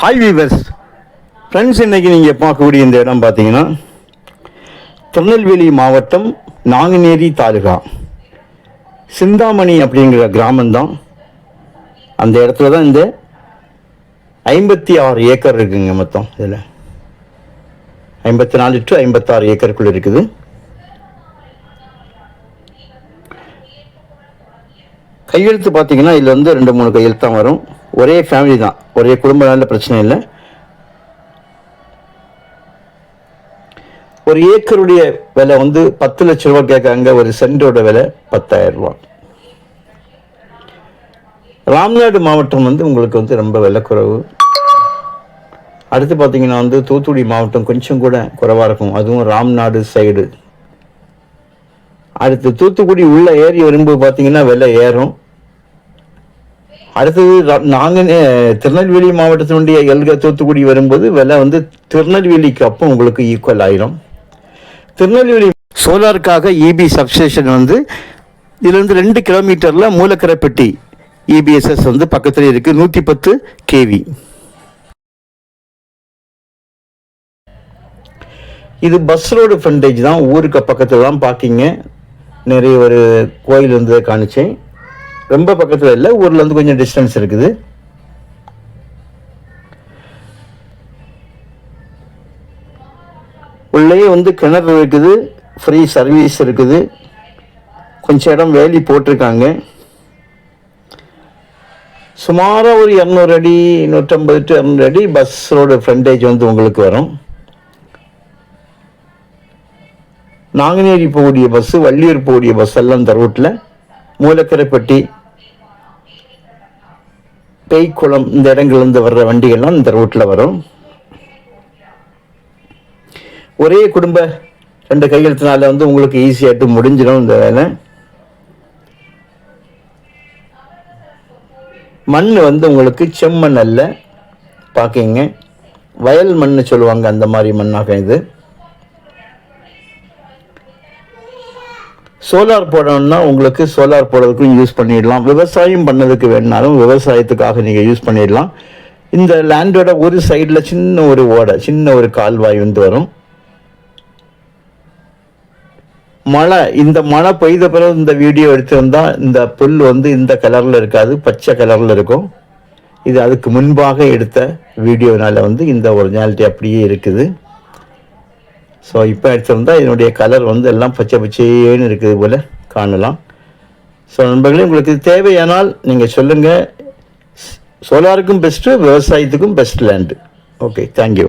Hi viewers friends இன்றைக்கி நீங்கள் பார்க்கக்கூடிய இந்த இடம் பார்த்தீங்கன்னா திருநெல்வேலி மாவட்டம் நாங்குநேரி தாலுகா. சிந்தாமணி அப்படிங்கிற கிராமம்தான். அந்த இடத்துல தான் இந்த ஐம்பத்தி ஆறு ஏக்கர் இருக்குங்க மொத்தம் இதில். ஐம்பத்தி நாலு டு ஐம்பத்தாறு ஏக்கருக்குள்ளே இருக்குது. கையெழுத்து பார்த்தீங்கன்னா இதில் வந்து ரெண்டு மூணு கையெழுத்து தான் வரும். ஒரே ஃபேமிலி தான். ஒரே குடும்பனால பிரச்சனை இல்லை. ஒரு ஏக்கருடைய விலை வந்து பத்து லட்ச ரூபா கேட்காங்க ஒரு சென்டோட விலை பத்தாயிரம் ரூபா ராம்நாடு மாவட்டம் வந்து உங்களுக்கு வந்து ரொம்ப விலை குறைவு. அடுத்து பார்த்தீங்கன்னா வந்து தூத்துக்குடி மாவட்டம் கொஞ்சம் கூட குறைவாக இருக்கும். அதுவும் ராம்நாடு சைடு அடுத்து தூத்துக்குடி உள்ள ஏறி வரும்போது பார்த்தீங்கன்னா விலை ஏறும். அடுத்தது ர- நாங்க நே- திருநெல்வேலி மாவட்டத்தினுடைய எல்க தூத்துக்குடி வரும்போது விலை வந்து திருநெல்வேலிக்கு அப்போ உங்களுக்கு ஈக்குவல் ஆயிரும். திருநெல்வேலி சோலாருக்காக இபி சப்ஸ்டேஷன் வந்து இதுலேருந்து ரெண்டு கிலோமீட்டரில் மூலக்கரைப்பட்டி இபிஎஸ்எஸ் வந்து பக்கத்தில் இருக்குது நூற்றி பத்து கேவி இது பஸ் ரோடு ஃப்ரண்டேஜ் தான் ஊருக்கு பக்கத்தில் தான் பார்க்கிங்க நிறைய ஒரு கோயில் வந்து காணிச்சேன். ரொம்ப பக்கத்தில் இல்லை ஊரில் வந்து கொஞ்சம் டிஸ்டன்ஸ் இருக்குது. உள்ளேயே வந்து கிணறு இருக்குது ஃப்ரீ சர்வீஸ் இருக்குது. கொஞ்சம் இடம் வேலி போட்டிருக்காங்க. சுமாராக ஒரு இரநூறு அடி நூற்றம்பது டு இரநூறு அடி பஸ்ஸோட ஃப்ரண்டேஜ் வந்து உங்களுக்கு வரும். நாங்குநேரி போகக்கூடிய பஸ்ஸு வள்ளியூர் போகக்கூடிய பஸ் எல்லாம் இந்த ரூட்டில் மூலக்கரைப்பட்டி பேய்க்குளம் இந்த இடங்கள்லேருந்து வர்ற வண்டிகள்லாம் இந்த ரூட்டில் வரும். ஒரே குடும்ப ரெண்டு கையெழுத்தினால வந்து உங்களுக்கு ஈஸியாட்டு முடிஞ்சிடும் இந்த வேலை. மண் வந்து உங்களுக்கு செம்மண் அல்ல. பார்க்கிங்க வயல் மண் சொல்லுவாங்க அந்த மாதிரி மண்ணாக இது. சோலார் போடணும்னா உங்களுக்கு சோலார் போடுறதுக்கும் யூஸ் பண்ணிடலாம். விவசாயம் பண்ணதுக்கு வேணாலும் விவசாயத்துக்காக நீங்கள் யூஸ் பண்ணிடலாம். இந்த லேண்டோட ஒரு சைடில் சின்ன ஒரு ஓடை சின்ன ஒரு கால்வாய் வந்து வரும். மழை இந்த மழை பெய்த பிறகு இந்த வீடியோ எடுத்திருந்தா இந்த புல் வந்து இந்த கலரில் இருக்காது பச்சை கலரில் இருக்கும். இது அதுக்கு முன்பாக எடுத்த வீடியோனால் வந்து இந்த ஒரிஜினாலிட்டி அப்படியே இருக்குது. ஸோ இப்போ எடுத்திருந்தால் இதனுடைய கலர் வந்து எல்லாம் பச்சை பச்சைன்னு இருக்குது போல் காணலாம். ஸோ நண்பர்களே உங்களுக்கு தேவையானால் நீங்கள் சொல்லுங்கள் சோலாருக்கும் பெஸ்ட்டு விவசாயத்துக்கும் best land okay thank you